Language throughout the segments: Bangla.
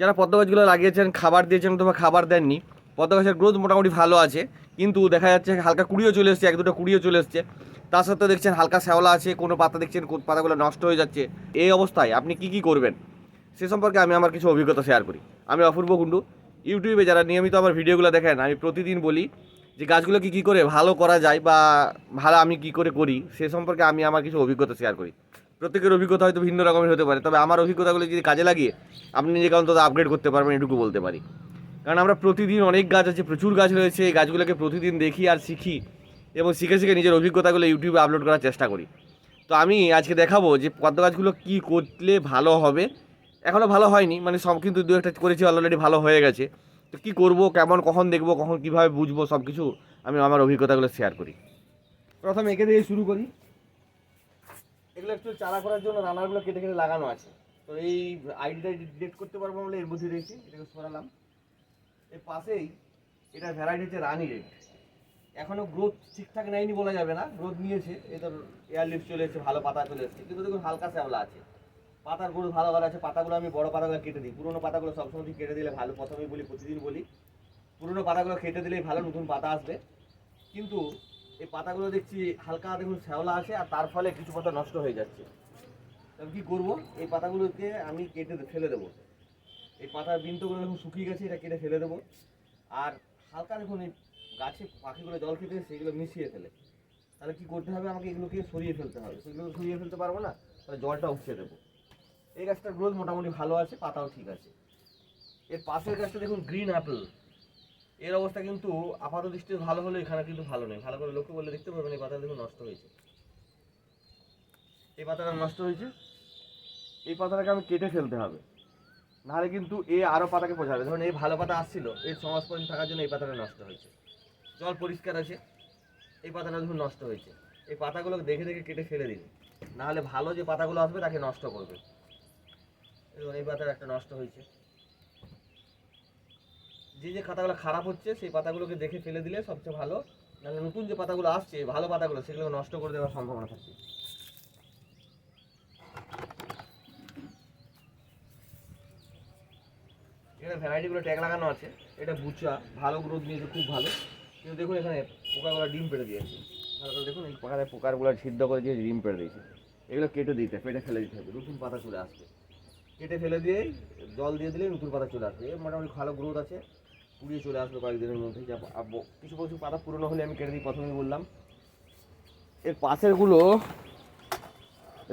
যারা পদ্ম গাছগুলো লাগিয়েছেন, খাবার দিয়েছেন অথবা খাবার দেননি, পদ্ম গাছের গ্রোথ মোটামুটি ভালো আছে, কিন্তু দেখা যাচ্ছে হালকা কুড়িও চলে এসছে, এক দুটো কুড়িও চলে এসছে। তার সাথে দেখছেন হালকা শ্যাওলা আছে, কোনো পাতা দেখছেন কোন পাতাগুলো নষ্ট হয়ে যাচ্ছে। এই অবস্থায় আপনি কি কি করবেন? সে সম্পর্কে আমি আমার কিছু অভিজ্ঞতা শেয়ার করি। আমি অপূর্ব কুণ্ডু। ইউটিউবে যারা নিয়মিত আমার ভিডিওগুলো দেখেন, আমি প্রতিদিন বলি যে গাছগুলো কি কী করে ভালো করা যায় বা ভালো আমি কি করে করি, সে সম্পর্কে আমি আমার কিছু অভিজ্ঞতা শেয়ার করি। প্রত্যেকের অভিজ্ঞতা হয়তো ভিন্ন রকমের হতে পারে, তবে আমার অভিজ্ঞতাগুলো যদি কাজে লাগিয়ে, আপনি নিজেকে অন্তত আপগ্রেড করতে পারবেন, এটুকু বলতে পারি। কারণ আমরা প্রতিদিন অনেক গাছ আছে, প্রচুর গাছ রয়েছে, এই গাছগুলোকে প্রতিদিন দেখি আর শিখি এবং শিখে শিখে নিজের অভিজ্ঞতাগুলো ইউটিউবে আপলোড করার চেষ্টা করি। তো আমি আজকে দেখাবো যে পদ্ম গাছগুলো কী করলে ভালো হবে। এখনও ভালো হয়নি মানে সব কিন্তু দু একটা করেছি অলরেডি ভালো হয়ে গেছে। তো কী করব, কেমন, কখন দেখব, কখন কীভাবে বুঝব সব কিছু আমি আমার অভিজ্ঞতাগুলো শেয়ার করি। প্রথমে এঁকে দিয়ে শুরু করি। এগুলো একটু চারা করার জন্য রানারগুলো কেটে কেটে লাগানো আছে। তো এই আইডিটা ডিটেক্ট করতে পারব বলে এর মধ্যে রয়েছে এটাকে সরালাম এর পাশেই এটা ভ্যারাইটি হচ্ছে রানি রেড এখনও গ্রোথ ঠিকঠাক নেয়নি বলা যাবে না গ্রোথ নিয়েছে তোর এয়ার লিফট চলে এসেছে, ভালো পাতা চলে এসেছে। কিন্তু দেখুন হালকা শ্যাওলা আছে। পাতার গ্রোথ ভালো ভালো আছে, পাতাগুলো আমি বড় পাতাগুলো কেটে দিই। পুরোনো পাতাগুলো সবসময় কেটে দিলে ভালো, প্রথমেই বলি, প্রতিদিন বলি। পুরোনো পাতাগুলো কেটে দিলেই ভালো নতুন পাতা আসবে। কিন্তু এই পাতাগুলো দেখছি হালকা দেখুন শ্যাওলা আছে আর তার ফলে কিছু পাতা নষ্ট হয়ে যাচ্ছে। তবে কী করব? এই পাতাগুলোকে আমি কেটে ফেলে দেবো। এই পাতার বিন্দুগুলো দেখুন শুকিয়ে গেছে, এটা কেটে ফেলে দেবো। আর হালকা দেখুন এই গাছে পাখিগুলো জল খেতে সেগুলো মিশিয়ে ফেলে। তাহলে কি করতে হবে? আমাকে এগুলোকে সরিয়ে ফেলতে হবে। সেগুলো সরিয়ে ফেলতে পারব না? তাহলে জলটা উঠিয়ে দেবো। এই গাছটার গ্রোথ মোটামুটি ভালো আছে, পাতাও ঠিক আছে। এর পাশের গাছটা দেখুন গ্রিন অ্যাপেল এর অবস্থা কিন্তু আপাত দৃষ্টিতে ভালো হলে এখানে কিন্তু ভালো নেই। ভালো করে লক্ষ্য করলে দেখতে পাবেন এই পাতা দেখুন নষ্ট হয়েছে। এই পাতাটা নষ্ট হয়েছে। এই পাতাটাকে আমি কেটে ফেলতে হবে। নাহলে কিন্তু এ আরও পাতাকে বোঝাবে ধরুন এই ভালো পাতা আসছিল এর সমাজপন থাকার জন্য এই পাতাটা নষ্ট হয়েছে। জল পরিষ্কার আছে। এই পাতাটা দেখুন নষ্ট হয়েছে। এই পাতাগুলোকে দেখে দেখে কেটে ফেলে দিন। নাহলে ভালো যে পাতাগুলো আসবে তাকে নষ্ট করবে। এই পাতাটা একটা নষ্ট হয়েছে। যে যে খাতাগুলো খারাপ হচ্ছে, সেই পাতাগুলোকে দেখে ফেলে দিলে সবচেয়ে ভালো। নাহলে নতুন যে পাতাগুলো আসছে, ভালো পাতাগুলো সেগুলো নষ্ট করে দেওয়ার সম্ভাবনা থাকছে এখানে ভ্যারাইটিগুলো ট্যাগ লাগানো আছে। এটা বুচা, ভালো গ্রোথ নিয়েছে, খুব ভালো। কিন্তু দেখুন এখানে পোকাগুলো ডিম পেড়ে দিয়েছে। দেখুন, এই পোকাতে পোকারগুলো সিদ্ধ করে দিয়ে ডিম পেড়ে দিয়েছে। এগুলো কেটে দিতে, পেটে ফেলে দিতে হবে, নতুন পাতা চলে আসবে। কেটে ফেলে দিয়েই জল দিয়ে দিলেই নতুন পাতা চলে আসবে। মোটামুটি ভালো গ্রোথ আছে। কুড়িয়ে চলে আসবে কয়েকদিনের মধ্যে। যা কিছু কিছু পাতা পুরনো হলে আমি কেটে দিই, প্রথমেই বললাম। এর পাশেরগুলো,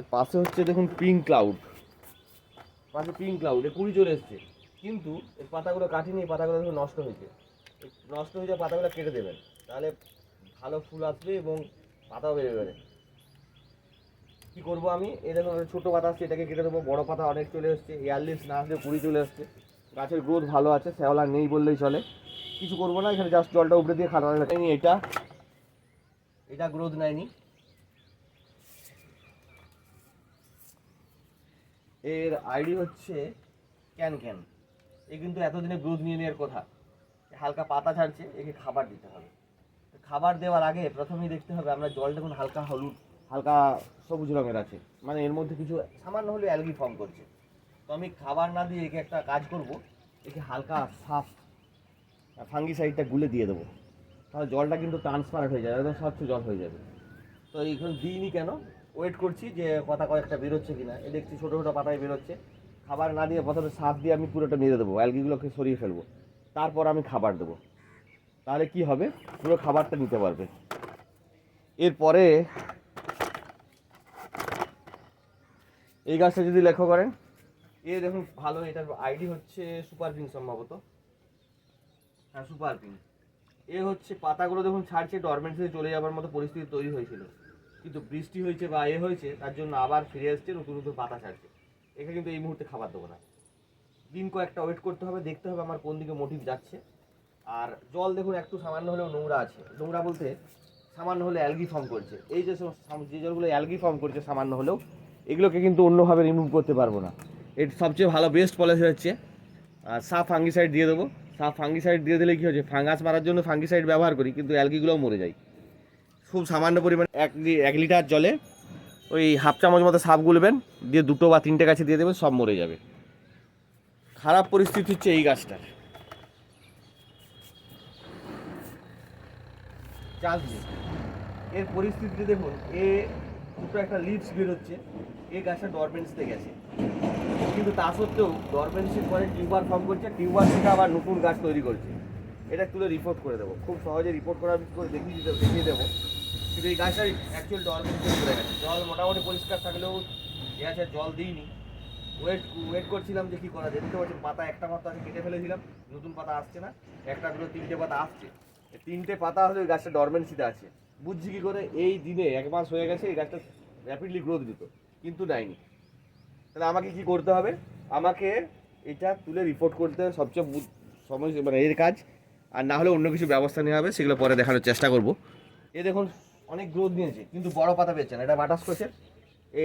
এর পাশে হচ্ছে দেখুন পিঙ্ক ক্লাউড পাশে পিঙ্ক ক্লাউড এ কুড়ি চলে এসছে। কিন্তু এর পাতাগুলো কাটিনি পাতাগুলো দেখুন নষ্ট হয়েছে। নষ্ট হয়ে যাওয়া পাতাগুলো কেটে দেবেন। তাহলে ভালো ফুল আসবে এবং পাতাও বেড়ে বেড়ে কী করব আমি? এই দেখুন, ছোটো পাতা আসছে, এটাকে কেটে দেবো, বড়ো পাতা অনেক চলে এসছে এয়ারলিস না আসলে কুড়ি চলে এসছে। গাছের গ্রোথ ভালো আছে, শ্যাওলা নেই বললেই চলে। কিছু করব না, এখানে জাস্ট জলটা উপরে দিয়ে খাটানো নেয়নি এটা। এটা গ্রোথ নেয়নি। এর আইডি হচ্ছে ক্যান ক্যান এ কিন্তু এতদিনে গ্রোথ নিয়ে নেওয়ার কথা। হালকা পাতা ছাড়ছে, একে খাবার দিতে হবে। খাবার দেওয়ার আগে প্রথমেই দেখতে হবে আমরা জলটা এখন হালকা হলুদ, হালকা সবুজ রঙের আছে। মানে এর মধ্যে কিছু সামান্য হলেও অ্যালগি ফর্ম করছে। তো আমি খাবার না দিয়ে একে একটা কাজ করব, একে হালকা সাফ ফাঙ্গি সাইডটা গুলে দিয়ে দেবো। তাহলে জলটা কিন্তু ট্রান্সফার হয়ে যাবে, একদম স্বচ্ছ জল হয়ে যাবে। তো এইখানে দিইনি কেন? ওয়েট করছি যে কথা কয়েকটা বেরোচ্ছে কিনা। এ দেখছি ছোটো ছোটো পাতায় বেরোচ্ছে। খাবার না দিয়ে প্রথমে সাপ দিয়ে আমি পুরোটা মেরে দেবো, অ্যালগিগুলোকে সরিয়ে ফেলব। তারপর আমি খাবার দেবো। তাহলে কি হবে? পুরো খাবারটা নিতে পারবে। এরপরে এই গাছটা যদি লক্ষ্য করেন এ দেখুন, ভালো, এটার আইডি হচ্ছে সুপার পিং সম্ভবত। হ্যাঁ সুপার পিং এ হচ্ছে পাতাগুলো দেখুন, ছাড়ছে ডরমেন্সে চলে যাওয়ার মতো পরিস্থিতি তৈরি হয়েছিল। কিন্তু বৃষ্টি হয়েছে বা এ হয়েছে, তার জন্য আবার ফিরে এসছে নতুন নতুন পাতা ছাড়ছে। এখানে কিন্তু এই মুহূর্তে খাবার দেবো না। দিন কয়েকটা ওয়েট করতে হবে, দেখতে হবে আমার কোন দিকে মোটিভ যাচ্ছে। আর জল দেখুন, একটু সামান্য হলেও নোংরা আছে। নোংরা বলতে সামান্য হলে অ্যালগি ফর্ম করছে। এই যে যে জলগুলো অ্যালগি ফর্ম করছে, সামান্য হলেও, এগুলোকে কিন্তু অন্যভাবে রিমুভ করতে পারব না। এর সবচেয়ে ভালো বেস্ট পলিসি হচ্ছে আর সাফ ফাঙ্গিসাইড দিয়ে দেবো। সাফ ফাঙ্গিসাইড দিয়ে দিলে কী হচ্ছে ফাঙ্গাস মারার জন্য ফাঙ্গিসাইড ব্যবহার করি, কিন্তু অ্যালগিগুলোও মরে যায়। খুব সামান্য পরিমাণে এক এক লিটার জলে ওই হাফ চামচ মতো সাপ গুলবেন, দিয়ে দুটো বা তিনটে গাছে দিয়ে দেবেন, সব মরে যাবে। খারাপ পরিস্থিতি হচ্ছে এই গাছটার। দিয়ে। এর পরিস্থিতি দেখুন, এ দুটো একটা লিভস বেরোচ্ছে এই গাছটা ডরমেন্সতে গেছে। কিন্তু তা সত্ত্বেও ডরমেন্সির পরে টিউবার ফর্ম করছে টিউবার থেকে আবার নতুন গাছ তৈরি করছে। এটা তুলে রিপোর্ট করে দেবো। খুব সহজে রিপোর্ট করা করে দেখিয়ে দিতে দেখিয়ে দেবো। কিন্তু এই গাছটা অ্যাকচুয়াল ডরমেন্সি করে গেছে। জল মোটামুটি পরিষ্কার থাকলেও আছে, জল দিইনি। ওয়েট ওয়েট করছিলাম যে কী করা যায়। দেখতে পাচ্ছি পাতা একটা মাত্র আমি কেটে ফেলেছিলাম। নতুন পাতা আসছে না। একটা দুটো তিনটে পাতা আসছে। তিনটে পাতা হলে ওই গাছটা ডরমেন্সিতে আছে। বুঝছি কি করে? এই দিনে এক মাস হয়ে গেছে এই গাছটা র্যাপিডলি গ্রোথ দিত। কিন্তু দেয়নি। তাহলে আমাকে কি করতে হবে? আমাকে এটা তুলে রিপোর্ট করতে সবচেয়ে সময় মানে এর কাজ। আর না হলে অন্য কিছু ব্যবস্থা নেওয়া হবে, সেগুলো পরে দেখানোর চেষ্টা করব। এ দেখুন, অনেক গ্রোথ নিয়েছে, কিন্তু বড় পাতা পেয়েছে না। এটা বাটাস কোষের এ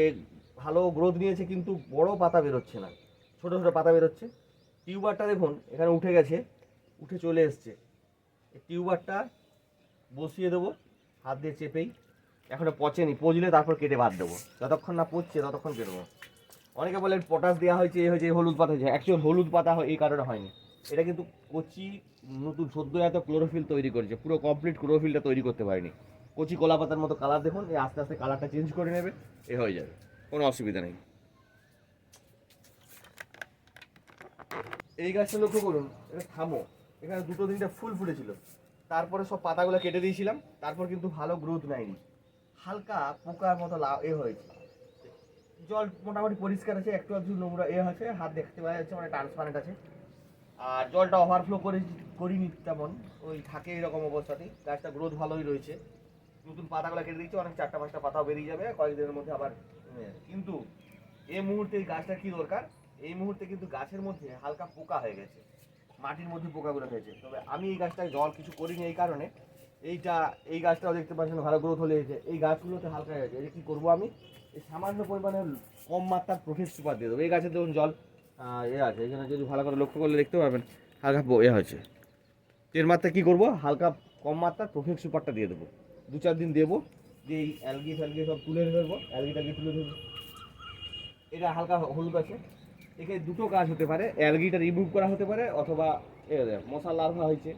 ভালো গ্রোথ নিয়েছে, কিন্তু বড় পাতা বেরোচ্ছে না। ছোট ছোট পাতা বেরোচ্ছে। টিউবারটা দেখুন, এখানে উঠে গেছে, উঠে চলে এসছে। টিউবারটা বসিয়ে দেবো, হাত দিয়ে চেপেই। এখনও পচেনি, পচলে তারপর কেটে বাদ দেবো। যতক্ষণ না পচছে, ততক্ষণ কেটবো অনেকে বলেন পটাশ দেওয়া হয়েছে এ হয়েছে হলুদ পাতা হয়েছে। অ্যাকচুয়াল হলুদ পাতা এই কারণে হয়নি। এটা কিন্তু কচি নতুন সদ্য এত ক্লোরোফিল তৈরি করেছে। পুরো কমপ্লিট ক্লোরোফিলটা তৈরি করতে পারেনি। কচি কলা পাতার মতো কালার দেখুন, এই আস্তে আস্তে কালারটা চেঞ্জ করে নেবে, এ হয়ে যাবে। কোনো অসুবিধা নেই। এই গাছটা লক্ষ্য করুন, এটা থামো। এখানে দুটো তিনটা ফুল ফুটেছিল। তারপরে সব পাতাগুলো কেটে দিয়েছিলাম, তারপর কিন্তু ভালো গ্রোথ নেয়নি। হালকা পোকার মতো লা- এ হয়েছে। জল মোটামুটি পরিষ্কার আছে, একটু একটু নোংরা এ আছে, হাত দেখতে পাওয়া যাচ্ছে মানে ট্রান্সপারেন্ট আছে। আর জলটা ওভারফ্লো করে, করিনি তেমন, ওই থাকে এরকম অবস্থাতেই, গাছটা গ্রোথ ভালোই রয়েছে। নতুন পাতাগুলো কেটে দিচ্ছে অনেক চারটা পাঁচটা পাতাও বেরিয়ে যাবে, কয়েকদিনের মধ্যে আবার কিন্তু এই মুহূর্তে এই গাছটা কি দরকার? এই মুহূর্তে কিন্তু গাছের মধ্যে হালকা পোকা হয়ে গেছে, মাটির মধ্যে পোকাগুলো হয়েছে। তবে আমি এই গাছটায় জল কিছু করিনি এই কারণে এইটা, এই গাছটাও দেখতে পাচ্ছেন, ভালো গ্রোথ হলে হয়েছে। এই গাছগুলোতে হালকা হয়ে গেছে। এটা কী করব আমি? এই সামান্য পরিমাণে কম মাত্রার প্রোফেস সুপার দিয়ে দেবো। এই গাছে ধরুন জল এ আছে। এখানে যদি ভালো করে লক্ষ্য করলে দেখতে পাবেন, হালকা এ হয়েছে। এর মাত্রা কী করব? হালকা কম মাত্রার প্রোফেক্ট সুপারটা দিয়ে দেবো। দু চার দিন দেবো, দিয়ে এই অ্যালগি ফ্যালগি সব তুলে ফেলব অ্যালগি ট্যালগি তুলে ধরবো এটা হালকা হলুদ আছে। একে দুটো কাজ হতে পারে। অ্যালগিটা রিমুভ করা হতে পারে, অথবা এ মশা লার্ভা হয়েছে।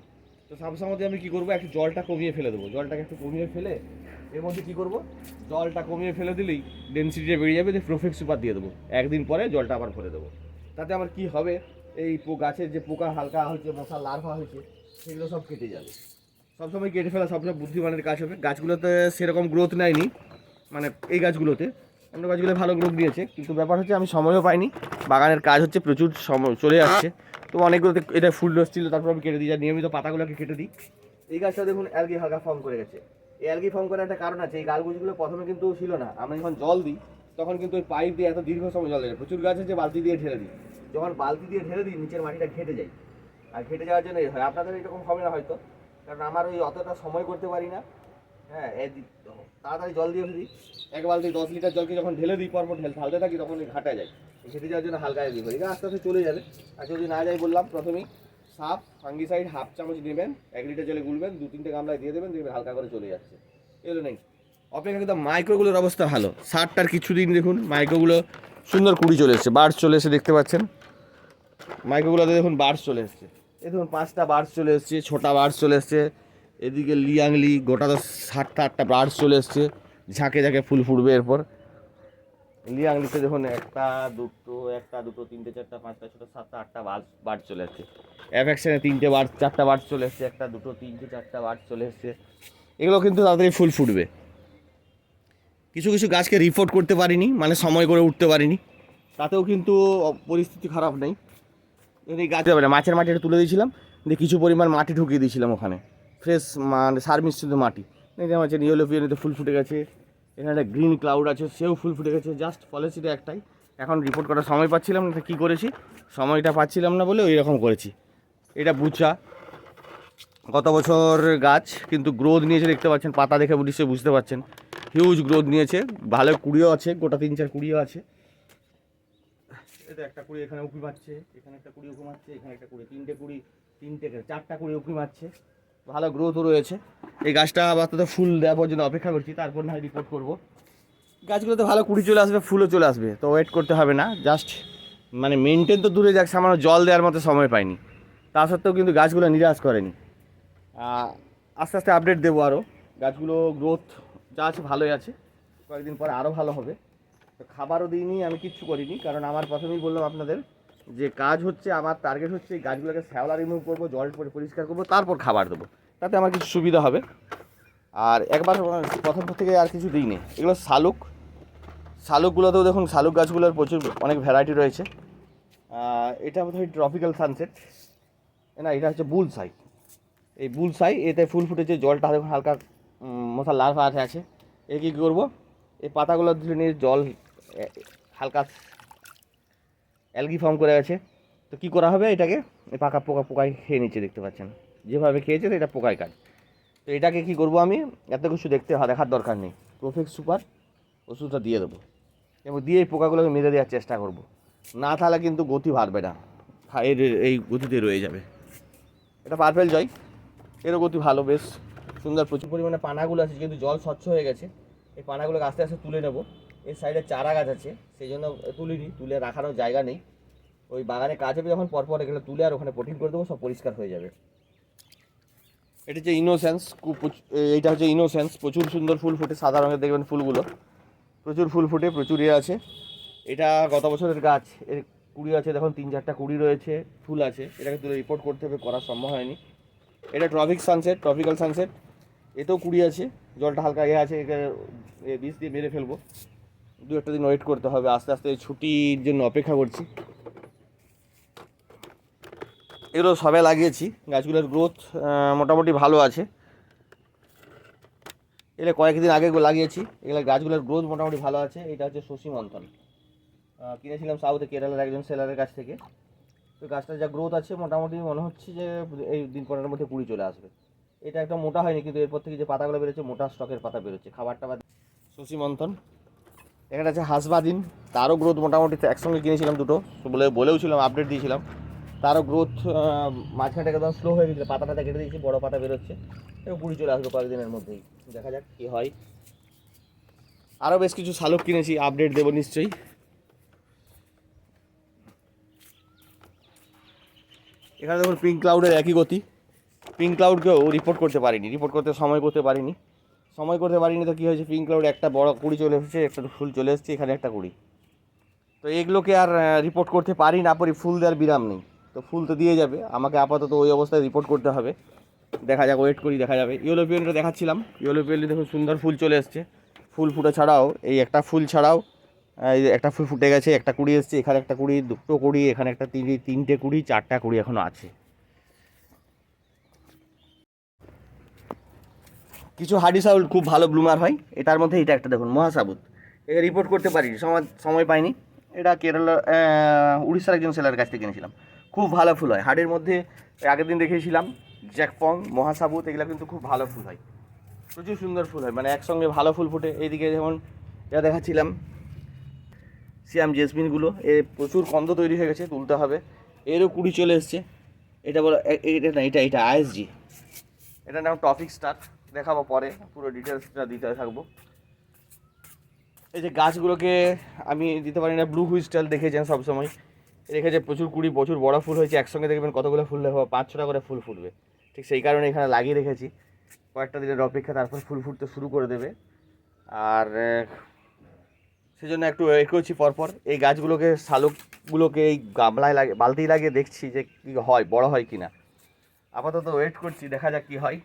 তো সামসামতে আমি কী করব? একটু জলটা কমিয়ে ফেলে দেবো। জলটাকে একটু কমিয়ে ফেলে, এর মধ্যে কী করব? জলটা কমিয়ে ফেলে দিলেই ডেন্সিটিটা বেরিয়ে যাবে, দিয়ে প্রোফেক্ট সুপার দিয়ে দেবো। একদিন পরে জলটা আবার ভরে দেবো। তাতে আমার কি হবে? এই পো- গাছের যে পোকা হালকা হয়েছে, মশা লার্ভা হয়েছে, সেগুলো সব কেটে যাবে। সবসময় কেটে ফেলা সবসময় বুদ্ধিমানের কাজ হবে। গাছগুলোতে সেরকম গ্রোথ নেয়নি। মানে এই গাছগুলোতে। অন্য গাছগুলো ভালো গ্রোথ দিয়েছে। কিন্তু ব্যাপার হচ্ছে আমি সময়ও পাইনি। বাগানের কাজ হচ্ছে প্রচুর সময় চলে যাচ্ছে তো অনেকগুলোতে এটা ফুল ছিল, তারপর আমি কেটে দিই। যা নিয়মিত পাতাগুলোকে কেটে দিই। এই গাছটা দেখুন অ্যালগি হালকা ফর্ম করে গেছে। এই অ্যালগি ফর্ম করার একটা কারণ আছে, এই গালগুজগুলো প্রথমে কিন্তু ছিল না। আমরা যখন জল দিই, তখন কিন্তু ওই পাইপ দিয়ে এত দীর্ঘ সময় জল দেয় প্রচুর গাছ আছে বালতি দিয়ে ঢেলে দিই। যখন বালতি দিয়ে ঢেলে দিই, নিচের মাটিটা ঘেটে যায়। আর ঘেটে যাওয়ার জন্য হয়। আপনাদের এরকম হবে না হয়তো। কারণ আমার ওই অতটা সময় করতে পারি না। হ্যাঁ তাড়াতাড়ি জল দিয়ে ফেলি এক বালতি দশ লিটার জলকে যখন ঢেলে দিই পরপর ঢেল ঢালতে থাকি তখন ওই ঘাটা যায়। ঘেটে যাওয়ার জন্য হালকা দিয়ে ফেলি আস্তে আস্তে চলে যাবে। আর যদি না যায় বললাম প্রথমেই সাপ ফাঙ্গিসাইড হাফ চামচ নেবেন এক লিটার জলে গুলবেন দু তিনটে গামলায় দিয়ে দেবেন দেখবেন হালকা করে চলে যাচ্ছে। এগুলো নেই। অপেক্ষাকৃত মাইক্রোগুলোর অবস্থা ভালো। সারটার কিছুদিন দেখুন মাইক্রোগুলো সুন্দর কুড়ি চলে এসছে বার্ডস চলে এসে দেখতে পাচ্ছেন? মাইক্রোগুলোতে দেখুন বার্ডস চলে এসছে। এই দেখুন পাঁচটা বার্ডস চলে এসছে ছোটা বার্ডস চলে এসছে। এদিকে লিয়াংলি গোটা তো সাতটা আটটা বার্ডস চলে এসছে। ঝাঁকে ঝাঁকে ফুল ফুটবে এরপর। লিয়াংলিতে দেখুন, একটা, দুটো একটা, দুটো, তিনটে, চারটা, পাঁচটা, ছটা, সাতটা, আটটা বার্ড বার্ড চলে এসছে। অ্যাফেকশনে তিনটে বার্ড চারটা বার্ড চলে এসছে, একটা, দুটো, তিনটে, চারটা বার্ড চলে এসছে। এগুলো কিন্তু তাড়াতাড়ি ফুল ফুটবে। কিছু কিছু গাছকে রিপোর্ট করতে পারিনি মানে সময় করে উঠতে পারিনি। তাতেও কিন্তু পরিস্থিতি খারাপ নেই। গাছ মাছের মাটিটা তুলে দিয়েছিলাম, দিয়ে কিছু পরিমাণ মাটি ঢুকিয়ে দিয়েছিলাম ওখানে। ফ্রেশ মানে সার মিশ্রিত মাটি। এই যে আমার যে নিওলোপিয়ানিতে ফুল ফুটে গেছে। এখানে একটা গ্রিন ক্লাউড আছে, সেও ফুল ফুটে গেছে। জাস্ট পলিসিটা একটাই। এখন রিপোর্ট করার সময় পাচ্ছিলাম না, কী করেছি? সময়টা পাচ্ছিলাম না বলে ওই রকম করেছি। এটা বুচা। গত বছর গাছ, কিন্তু গ্রোথ নিয়েছে দেখতে পাচ্ছেন, পাতা দেখে নিশ্চয়ই বুঝতে পারছেন। হিউজ গ্রোথ নিয়েছে। ভালো কুড়িও আছে, গোটা তিন চার কুড়িও আছে। এটা একটা কুড়ি, এখানে উঁকি মারছে, এখানে একটা কুড়ি উঁকি মারছে, এখানে একটা কুড়ি, তিনটে কুড়ি, তিনটে চারটা কুড়ি উঁকি মারছে। ভালো গ্রোথও রয়েছে। এই গাছটা আবার আপাতত ফুল দেওয়া পর্যন্ত অপেক্ষা করছি, তারপর না রিপোর্ট করব। গাছগুলোতে ভালো কুড়ি চলে আসবে, ফুলও চলে আসবে, তো ওয়েট করতে হবে না। জাস্ট মানে মেনটেন তো দূরে যাক, সামান্য জল দেওয়ার মতো সময় পাইনি। তা সত্ত্বেও কিন্তু গাছগুলো নিরাশ করেনি। আস্তে আস্তে আপডেট দেবো আরও গাছগুলো গ্রোথ যা আছে ভালোই আছে। কয়েকদিন পর আরও ভালো হবে। তো খাবারও দিইনি, আমি কিচ্ছু করিনি, কারণ আমার প্রথমেই বললাম আপনাদের যে কাজ হচ্ছে, আমার টার্গেট হচ্ছে এই গাছগুলোকে শ্যাওলা রিমুভ করব, জল পরে পরিষ্কার করব, তারপর খাবার দেবো। তাতে আমার কিছু সুবিধা হবে। আর একবার প্রথম থেকে আর কিছু দিইনি। এগুলো শালুক। শালুকগুলোতেও দেখুন, শালুক গাছগুলোর প্রচুর, অনেক ভ্যারাইটি রয়েছে। এটা বোধহয় ট্রপিক্যাল সানসেট না, এটা হচ্ছে বুল সাই এই বুল সাই এতে ফুল ফুটেছে, জলটা দেখুন হালকা মশার লার্ভা আছে। আছে এ কী করব? এই পাতাগুলো ধরে নিয়ে জল হালকা অ্যালগি ফর্ম করে আছে তো কী করা হবে এটাকে? পাকা পোকা পোকায় খেয়ে নিচ্ছে দেখতে পাচ্ছেন। যেভাবে খেয়েছে তো এটা পোকায় কাজ। তো এটাকে কী করব আমি? এত কিছু দেখতে দেখার দরকার নেই। প্রোফেক্ট সুপার ওষুধটা দিয়ে দেবো। এবং দিয়ে এই পোকাগুলোকে মেরে দেওয়ার চেষ্টা করব। না তাহলে কিন্তু গতি বাড়বে না। এর এই গতিতে রয়ে যাবে। এটা পার্পেল জয়। এরও গতি ভালো, বেশ সুন্দর প্রচুর পরিমাণে পানাগুলো আছে, যেহেতু জল স্বচ্ছ হয়ে গেছে, এই পানাগুলোকে আস্তে আস্তে তুলে নেব। এর সাইডে চারা গাছ আছে সেই জন্য তুলিনি, তুলে রাখারও জায়গা নেই। ওই বাগানে কাজ হবে যখন, পরপর এগুলো তুলে আর ওখানে পটিং করে দেবো, সব পরিষ্কার হয়ে যাবে। এটা হচ্ছে ইনোসেন্স এইটা হচ্ছে ইনোসেন্স। প্রচুর সুন্দর ফুল ফুটে, সাদা রঙের দেখবেন ফুলগুলো। প্রচুর ফুল ফুটে প্রচুর ইয়ে আছে। এটা গত বছরের গাছ, এর কুড়ি আছে, দেখুন, তিন চারটা কুড়ি রয়েছে, ফুল আছে। এটাকে তুলে রিপোর্ট করতে হবে করা সম্ভব হয়নি। এটা ট্রপিক সানসেট ট্রপিক্যাল সানসেট এতেও কুড়ি আছে, জলটা হালকা ইয়ে আছে, একে বীজ দিয়ে মেরে ফেলব। দু একটা দিন ওয়েট করতে হবে, আস্তে আস্তে ছুটির জন্য অপেক্ষা করছি। এগুলো সবে লাগিয়েছি, গাছগুলোর গ্রোথ মোটামুটি ভালো আছে। এগুলো কয়েকদিন আগে লাগিয়েছি, এগুলো গাছগুলোর গ্রোথ মোটামুটি ভালো আছে, এটা হচ্ছে শশী মন্থন। কিনেছিলাম সাউথে কেরালার একজন সেলারের কাছ থেকে। তো গাছটার যা গ্রোথ আছে, মোটামুটি মনে হচ্ছে যে এই দিন পনেরোর মধ্যে কুড়ি চলে আসবে। এটা একটা মোটা হয়নি, কিন্তু এরপর থেকে যে পাতাগুলো বেরোচ্ছে, মোটা স্টকের পাতা বেরোচ্ছে। খাবারটা টাবার শশী মন্থন। এখানে আছে হাসবাদিন। তারও গ্রোথ মোটামুটি একসঙ্গে কিনেছিলাম দুটো। বলে বলেও ছিলাম আপডেট দিয়েছিলাম। তারও গ্রোথ মাঝখানটা একদম স্লো হয়ে গেছিল পাতাটা কেটে দিয়েছি, বড় পাতা বেরোচ্ছে। কুড়ি চলে আসবে কয়েকদিনের মধ্যেই। দেখা যাক কী হয়। আরও বেশ কিছু শালক কিনেছি আপডেট দেবো নিশ্চয়ই। এখানে দেখুন পিঙ্ক ক্লাউডের একই গতি। পিঙ্ক ক্লাউডকেও রিপোর্ট করতে পারিনি রিপোর্ট করতে সময় করতে পারিনি। সময় করতে পারিনি তো কী হয়েছে? পিঙ্ক ক্লাউড একটা বড় কুড়ি চলে এসেছে, একটা ফুল চলে এসেছে, এখানে একটা কুড়ি। তো এগুলোকে আর রিপোর্ট করতে পারি না, পারি ফুল দেওয়ার বিরাম নেই। তো ফুল তো দিয়ে যাবে, আমাকে আপাতত ওই অবস্থায় রিপোর্ট করতে হবে। দেখা যাক ওয়েট করি, দেখা যাবে। ইয়েলো পিয়নটা দেখাচ্ছিলাম। ইয়েলো পিয়নটি দেখুন, সুন্দর ফুল চলে এসছে। ফুল ফুটে ছাড়াও, এই একটা ফুল ছাড়াও এই একটা ফুল ফুটে গেছে, একটা কুড়ি এসছে, এখানে একটা কুড়ি, দুটো কুড়ি, এখানে একটা তিন, তিনটে কুড়ি, চারটা কুড়ি এখনও আছে। কিছু হাডি সাউল খুব ভালো ব্লুমার হয়। এটার মধ্যে এটা একটা দেখুন মহাসাবুত একে রিপোর্ট করতে পারি সময় সময় পাইনি। এটা কেরালা উড়িষ্যার একজন সেলার কাছ থেকে কিনেছিলাম। খুব ভালো ফুল হয়। হাড়ের মধ্যে আগের দিন দেখিয়েছিলাম জ্যাকপং মহাসাবুত এগুলো কিন্তু খুব ভালো ফুল হয়। প্রচুর সুন্দর ফুল হয় মানে একসঙ্গে ভালো ফুল ফুটে। এইদিকে যেমন এটা দেখাচ্ছিলাম, সিয়াম জেসমিনগুলো এ প্রচুর কন্দ তৈরি হয়ে গেছে, তুলতে হবে। এরও কুড়ি চলে এসছে। এটা বলো এটা না, এটা এটা আইএসজি এটার নাম টপিক স্টার দেখাবো পরে, পুরো ডিটেলসটা দিতে থাকব। এই যে গাছগুলোকে আমি দিতে পারি না ব্লু হুইস্টাল দেখেছেন সবসময়। রেখেছে প্রচুর কুড়ি, প্রচুর বড় ফুল হয়েছে, একসঙ্গে দেখবেন কতগুলো ফুল দেখো পাঁচ ছটা করে ফুল ফুটবে। ঠিক সেই কারণে এখানে লাগিয়ে রেখেছি। কয়েকটা দিনের অপেক্ষা, তারপর ফুল ফুটতে শুরু করে দেবে। আর সেজন্য একটু ওয়েট করছি পরপর। এই গাছগুলোকে, শালুকগুলোকে এই গামলায় লাগে বালতি লাগিয়ে দেখছি যে কী হয়, বড় হয় কি না আপাতত ওয়েট করছি, দেখা যাক কী হয়।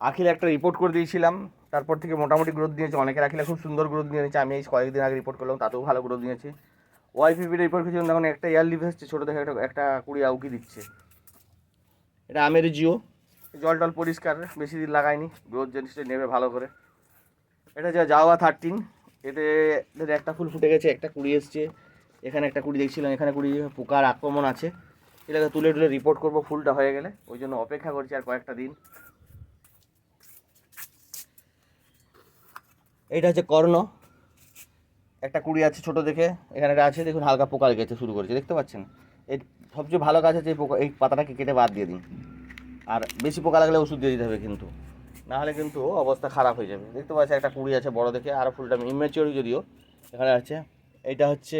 আখিল একটা রিপোর্ট করে দিয়েছিলাম। তারপর থেকে মোটামুটি গ্রোথ দিয়েছে অনেকের আখিলা খুব সুন্দর গ্রোথ দিয়েছে আমি এই কয়েকদিন আগে রিপোর্ট করলাম তাতেও ভালো গ্রোথ দিয়েছে ওয়াইপিপি রিপোর্ট করেছিলাম তখন একটা এয়ার লিভ এসছে ছোটো দেখে একটা একটা কুড়ি আউকি দিচ্ছে। এটা আমের জিও? জল টল পরিষ্কার বেশি দিন লাগায়নি গ্রোথ জিনিসটা নেবে ভালো করে। এটা যা যাওয়া থার্টিন এতে এদের একটা ফুল ফুটে গেছে একটা কুড়ি এসছে। এখানে একটা কুড়ি দেখছিলাম এখানে কুড়ি পোকার আক্রমণ আছে। এটাকে তুলে তুলে রিপোর্ট করব ফুলটা হয়ে গেলে ওই জন্য অপেক্ষা করছি আর কয়েকটা দিন। এইটা হচ্ছে কর্ণ। একটা কুড়ি আছে ছোট দেখে, এখানে একটা আছে, দেখুন হালকা পোকা লেগেছে, শুরু করেছে, দেখতে পাচ্ছেন? এই সবচেয়ে ভালো গাছ আছে এই পোকা, এই পাতাটাকে কেটে বাদ দিয়ে দিন। আর বেশি পোকা লাগলে ওষুধ দিয়ে দিতে হবে কিন্তু। নাহলে কিন্তু অবস্থা খারাপ হয়ে যাবে। দেখতে পাচ্ছি একটা কুড়ি আছে, বড় দেখে, আর ফুলটা ইমেচিওর যদিও। এখানে আছে, এটা হচ্ছে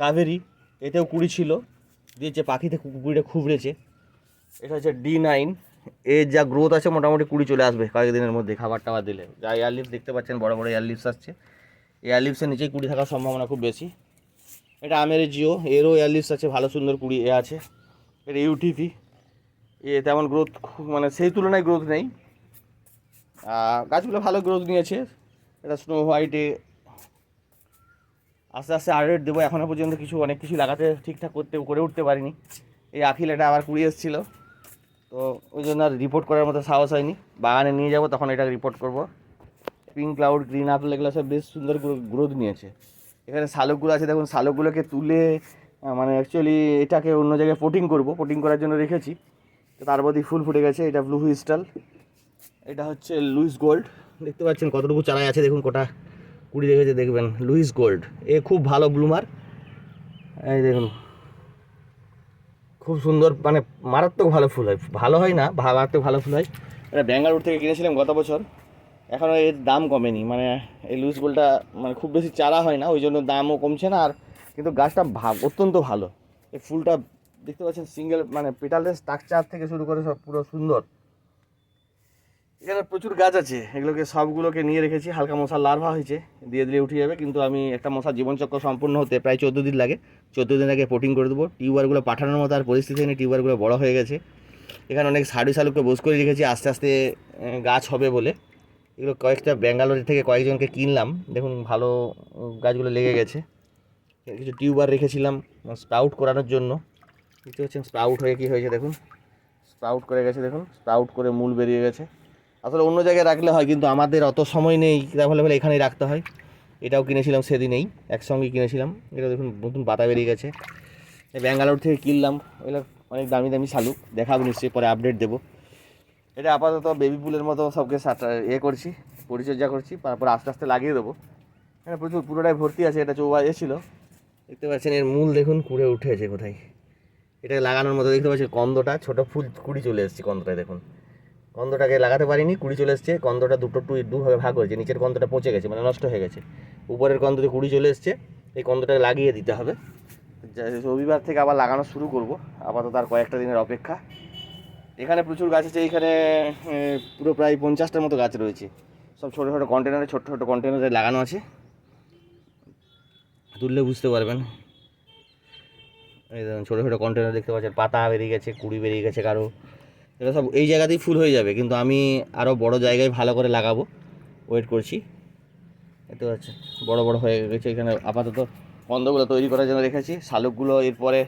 কাবেরি, এতেও কুড়ি ছিল। দিয়েছে পাখিতে কুড়িটা খুবড়েছে। এটা হচ্ছে ডি নাইন এর যা গ্রোথ আছে মোটামুটি কুড়ি চলে আসবে কয়েকদিনের মধ্যে খাবার টাবার দিলে। যা এয়ার লিপস দেখতে পাচ্ছেন, বড় বড় এয়ার লিপস আসছে। এয়ার লিপসের নিচেই কুড়ি থাকার সম্ভাবনা খুব বেশি। এটা আমের জিও, এরও এয়ার লিপস আছে, ভালো সুন্দর কুড়ি এ আছে। এটা ইউটিভি এ তেমন গ্রোথ মানে সেই তুলনায় গ্রোথ নেই। গাছগুলো ভালো গ্রোথ নিয়েছে। এটা স্নো হোয়াইটে আস্তে আস্তে আর রেট দেবো। এখনও পর্যন্ত কিছু অনেক কিছু লাগাতে ঠিকঠাক করতে করে উঠতে পারিনি। এই আখিল এটা আবার কুড়িয়ে এসেছিল। তো ওই জন্য আর রিপোর্ট করার মতো সাহস হয়নি। বাগানে নিয়ে যাব, তখন এটা রিপোর্ট করব। পিঙ্ক ক্লাউড গ্রিন আপেল এগুলো সব বেশ সুন্দর গ্রোথ নিয়েছে। এখানে শালকগুলো আছে, দেখুন শালকগুলোকে তুলে মানে অ্যাকচুয়ালি এটাকে অন্য জায়গায় পোটিং করব। পোটিং করার জন্য রেখেছি। তো তার মধ্যেই ফুল ফুটে গেছে, এটা ব্লু হুইস্টাল এটা হচ্ছে লুইস গোল্ড দেখতে পাচ্ছেন কতটুকু চারাই আছে, দেখুন কটা কুড়ি রেখেছে দেখবেন। লুইস গোল্ড এ খুব ভালো ব্লুমার এই দেখুন খুব সুন্দর মানে মারাত্মক ভালো ফুল হয়। ভালো হয় না মারাত্মক ভালো ফুল হয়। এটা ব্যাঙ্গালোর থেকে কিনেছিলাম গত বছর। এখনও এর দাম কমেনি মানে এই লুজ ফুলটা মানে খুব বেশি চারা হয় না ওই জন্য দামও কমছে না, আর কিন্তু গাছটা ভা- অত্যন্ত ভালো। এই ফুলটা দেখতে পাচ্ছেন সিঙ্গেল মানে পেটালের স্ট্রাকচার থেকে শুরু করে সব পুরো সুন্দর। এখানে প্রচুর গাছ আছে। এগুলোকে সবগুলোকে নিয়ে রেখেছি। হালকা মশার লার্ভা হয়েছে। দিয়ে দিলে উঠে যাবে। কিন্তু আমি একটা মশার জীবনচক্র সম্পূর্ণ হতে প্রায় চোদ্দ দিন লাগে। চোদ্দ দিন আগে পোটিং করে দেবো। টিউবারগুলো পাঠানোর মতো আর পরিস্থিতি নেই টিউবারগুলো বড় হয়ে গেছে। এখানে অনেক সাড়ু শালুককে বোস করে রেখেছি। আস্তে আস্তে গাছ হবে বলে। এগুলো কয়েকটা ব্যাঙ্গালোর থেকে কয়েকজনকে কিনলাম। দেখুন, ভালো গাছগুলো লেগে গেছে। কিছু টিউবার রেখেছিলাম স্প্রাউট করানোর জন্য। দেখতে পাচ্ছেন, স্প্রাউট হয়ে কী হয়েছে দেখুন। স্প্রাউট করে গেছে, দেখুন। স্প্রাউট করে মূল বেরিয়ে গেছে। আসলে অন্য জায়গায় রাখলে হয়, কিন্তু আমাদের অত সময় নেই। তাহলে বলে এখানেই রাখতে হয়। এটাও কিনেছিলাম সেদিনেই, একসঙ্গে কিনেছিলাম। এটা দেখুন, নতুন পাতা বেরিয়ে গেছে। ব্যাঙ্গালোর থেকে কিনলাম। এগুলো অনেক দামি দামি শালুক। দেখাবো নিশ্চয়ই, পরে আপডেট দেবো। এটা আপাতত বেবি পুলের মতো সবকে এ করছি, পরিচর্যা করছি, তারপর আস্তে আস্তে লাগিয়ে দেবো। এখানে প্রচুর, পুরোটাই ভর্তি আছে, এটা চৌবা এসেছিল দেখতে পাচ্ছেন, এর মূল দেখুন, কুড়ে উঠেছে কোথায়। এটা লাগানোর মতো, দেখতে পাচ্ছেন, কন্দটা, ছোটো ফুল কুড়ি চলে এসেছে কন্দটায়, দেখুন। কন্দটাকে লাগাতে পারিনি, কুড়ি চলে এসছে কন্দটা দুটো টু দুভাবে ভাগ হয়েছে, নিচের কন্দটা পচে গেছে মানে নষ্ট হয়ে গেছে। উপরের কন্দতে কুড়ি চলে এসছে, এই কন্দটাকে লাগিয়ে দিতে হবে। রবিবার থেকে আবার লাগানো শুরু করব, আপাতত আর কয়েকটা দিনের অপেক্ষা। এখানে প্রচুর গাছ আছে, এখানে পুরো প্রায় পঞ্চাশটার মতো গাছ রয়েছে। সব ছোটো ছোটো কন্টেনারে ছোটো ছোটো কন্টেনারে লাগানো আছে। তুললে বুঝতে পারবেন। এই দেখুন, ছোটো ছোটো কন্টেনার দেখতে পাচ্ছেন, পাতা বেরিয়ে গেছে, কুড়ি বেরিয়ে গেছে কারও। এটা সব এই জায়গাতেই ফুল হয়ে যাবে, কিন্তু আমি আরও বড় জায়গায় ভালো করে লাগাবো। ওয়েট করছি। দেখতে পাচ্ছেন বড় বড় হয়ে গেছে এখানে আপাতত। কন্দগুলো তৈরি করার জন্য রেখেছি। শালুকগুলো এরপরে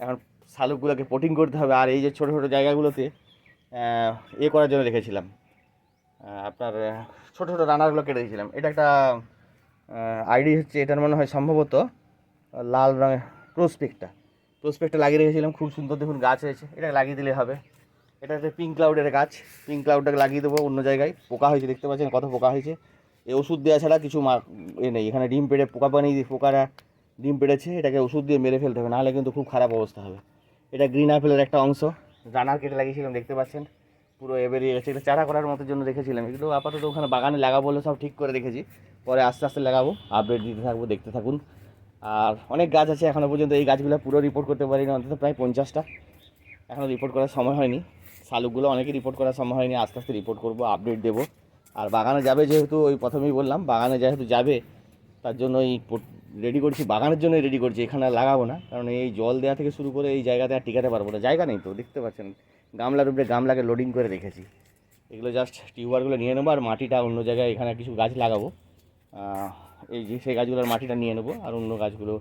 এখন শালুকগুলোকে পোটিং করতে হবে। আর এই যে ছোটো ছোটো জায়গাগুলোতে এ করার জন্য রেখেছিলাম। আপনার ছোটো ছোটো রানারগুলো কেটে দিয়েছিলাম। এটা একটা আইডি হচ্ছে, এটার মনে হয় সম্ভবত লাল রঙের প্রসপেক্টটা প্রসপেক্টটা লাগিয়ে রেখেছিলাম। খুব সুন্দর দেখুন, গাছ হয়েছে। এটা লাগিয়ে দিলে হবে। এটা হচ্ছে পিঙ্ক ক্লাউডের গাছ। পিঙ্ক ক্লাউডটাকে লাগিয়ে দেবো অন্য জায়গায়। পোকা হয়েছে, দেখতে পাচ্ছেন কত পোকা হয়েছে। এই ওষুধ দেওয়া ছাড়া কিছু মা এ নেই। এখানে ডিম পেড়ে পোকা পানি দিয়ে পোকারা ডিম পেড়েছে, এটাকে ওষুধ দিয়ে মেরে ফেলতে হবে। নাহলে কিন্তু খুব খারাপ অবস্থা হবে। এটা গ্রিন আপেলের একটা অংশ। রানার কেটে লাগিয়েছিলাম, দেখতে পাচ্ছেন? পুরো এ বেরিয়ে গেছে। এটা চারা করার মতো জন্য রেখেছিলাম। এগুলো আপাতত ওখানে বাগানে লাগাবো বলে সব ঠিক করে রেখেছি। পরে আস্তে আস্তে লাগাবো। আপডেট দিতে থাকব, দেখতে থাকুন। আর অনেক গাছ আছে এখনও পর্যন্ত। এই গাছগুলো পুরো রিপোর্ট করতে পারিনি। অন্তত প্রায় পঞ্চাশটা। এখনও রিপোর্ট করার সময় হয়নি। শালুকগুলো অনেকেই রিপোর্ট করার সময় হয়নি, আস্তে আস্তে রিপোর্ট করব আপডেট দেবো। আর বাগানে যাবে যেহেতু, ওই প্রথমেই বললাম, বাগানে যেহেতু যাবে, তার জন্য এই রেডি করছি, বাগানের জন্যই রেডি করছি, এখানে লাগাবো না, কারণ এই জল দেওয়া থেকে শুরু করে এই জায়গাতে আর টিকাতে পারব না, জায়গা নেই তো, দেখতে পাচ্ছেন, গামলার উপরে গামলাকে লোডিং করে রেখেছি। এগুলো জাস্ট টিউবারগুলো নিয়ে নেব, আর মাটিটা অন্য জায়গায় এখানে কিছু গাছ লাগাবো। এই যে সেই গাছগুলোর মাটিটা নিয়ে নেব, আর অন্য গাছগুলো,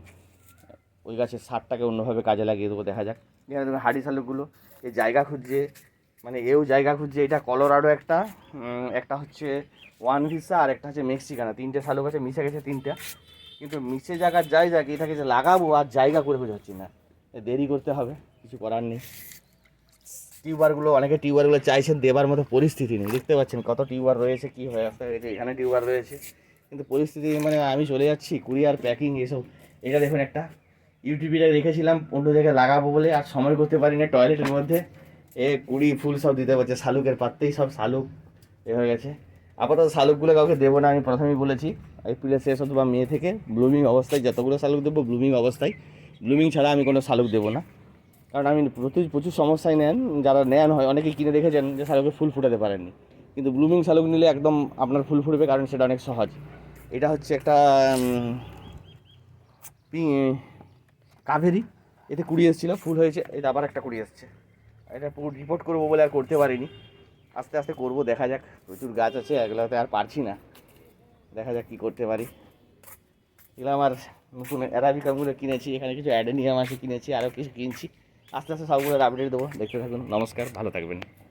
ওই গাছের সারটাকে অন্যভাবে কাজে লাগিয়ে দেবো, দেখা যাক। দেখুন হাড়ি শালুকগুলো, এই জায়গা খুঁজছে মানে এও জায়গা খুঁজছে, এটা কলোরাডো একটা একটা হচ্ছে ওয়ান ভিসা আর একটা হচ্ছে মেক্সিকানা। তিনটে শালুক আছে, মিশে গেছে তিনটা। কিন্তু মিশে জায়গার যাই যাক এটাকে লাগাবো আর জায়গা করে খুঁজে হচ্ছে না। দেরি করতে হবে, কিছু করার নেই। টিউবারগুলো, অনেকে টিউবারগুলো চাইছেন দেবার মতো পরিস্থিতি নেই। দেখতে পাচ্ছেন কত টিউবার রয়েছে, কী হয়ে আসতে যে এখানে টিউবার রয়েছে। কিন্তু পরিস্থিতি মানে আমি চলে যাচ্ছি, কুরিয়ার প্যাকিং এসব। এটা দেখুন একটা ইউটিউবিটা রেখেছিলাম অন্য জায়গায় লাগাবো বলে, আর সময় করতে পারি না টয়লেটের মধ্যে। এ কুড়ি ফুল সব দিতে পারছে, শালুকের পাত্রেই সব শালুক এ হয়ে গেছে। আপাতত শালুকগুলো কাউকে দেবো না, আমি প্রথমেই বলেছি, এপ্রিলের শেষ হতো বা মে থেকে ব্লুমিং অবস্থায় যতগুলো শালুক দেবো, ব্লুমিং অবস্থায়। ব্লুমিং ছাড়া আমি কোনো শালুক দেবো না। কারণ আমি প্রচুর প্রচুর সমস্যায় নেন, যারা নেন হয়, অনেকেই কিনে দেখেছেন যে শালুকে ফুল ফুটাতে পারেননি। কিন্তু ব্লুমিং শালুক নিলে একদম আপনার ফুল ফুটবে, কারণ সেটা অনেক সহজ। এটা হচ্ছে একটা কাভেরি এতে কুড়ি এসেছিল, ফুল হয়েছে, এটা আবার একটা কুড়ি এসছে। এটা পুরো রিপোর্ট করব বলে আর করতে পারিনি। আস্তে আস্তে করব, দেখা যাক। প্রচুর গাছ আছে, এগুলোতে আর পারছি না। দেখা যাক কী করতে পারি। এগুলো আমার নতুন অ্যারাবিকামগুলো কিনেছি, এখানে কিছু অ্যাডেনিয়াম আছে কিনেছি আরও কিছু কিনছি। আস্তে আস্তে সবগুলোর আপডেট দেবো। দেখতে থাকুন, নমস্কার, ভালো থাকবেন।